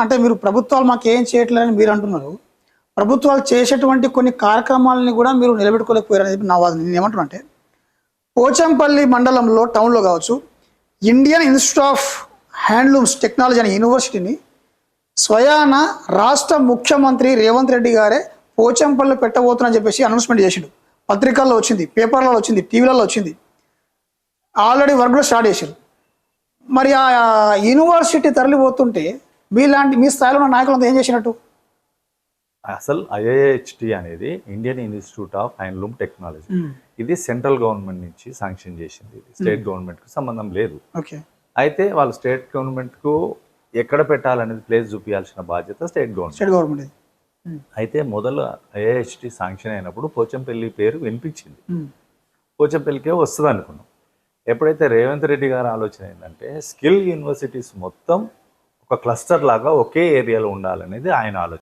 అంటే మీరు ప్రభుత్వాలు మాకు ఏం చేయట్లేదని మీరు అంటున్నారు. ప్రభుత్వాలు చేసేటువంటి కొన్ని కార్యక్రమాలని కూడా మీరు నిలబెట్టుకోలేకపోయారని చెప్పి నా వాదన నేను ఏమంటున్నా అంటే పోచంపల్లి మండలంలో టౌన్లో కావచ్చు Indian Institute of Handlooms Technology అనే యూనివర్సిటీని స్వయాన రాష్ట్ర ముఖ్యమంత్రి రేవంత్ రెడ్డి గారే పోచంపల్లి పెట్టబోతున్నా చెప్పేసి అనౌన్స్మెంట్ చేసిండు. పత్రికల్లో వచ్చింది పేపర్లలో వచ్చింది టీవీలలో వచ్చింది. ఆల్రెడీ వర్క్ కూడా స్టార్ట్ చేశారు మరి ఆ యూనివర్సిటీ తరలిపోతుంటే మీలాంటి మీ స్థాయిలో ఉన్న నాయకులంతా ఏం చేసినట్టు? అసలు ఐఐహెచ్టి అనేది Indian Institute of Handloom Technology. ఇది సెంట్రల్ గవర్నమెంట్ నుంచి శాంక్షన్ చేసింది. స్టేట్ గవర్నమెంట్కి సంబంధం లేదు. అయితే వాళ్ళు స్టేట్ గవర్నమెంట్కు ఎక్కడ పెట్టాలనేది ప్లేస్ చూపించాల్సిన బాధ్యత స్టేట్ గవర్నమెంట్. స్టేట్ గవర్నమెంట్ అయితే మొదలు ఐఐహెచ్టి శాంక్షన్ అయినప్పుడు పోచంపల్లి పేరు వినిపించింది. పోచంపల్లికే వస్తుంది అనుకున్నాం ఎప్పుడైతే రేవంత్ రెడ్డి గారి ఆలోచన ఏంటంటే స్కిల్ యూనివర్సిటీస్ మొత్తం ఒక క్లస్టర్ లాగా ఒకే ఏరియాలో ఉండాలనేది ఆయన ఆలోచన.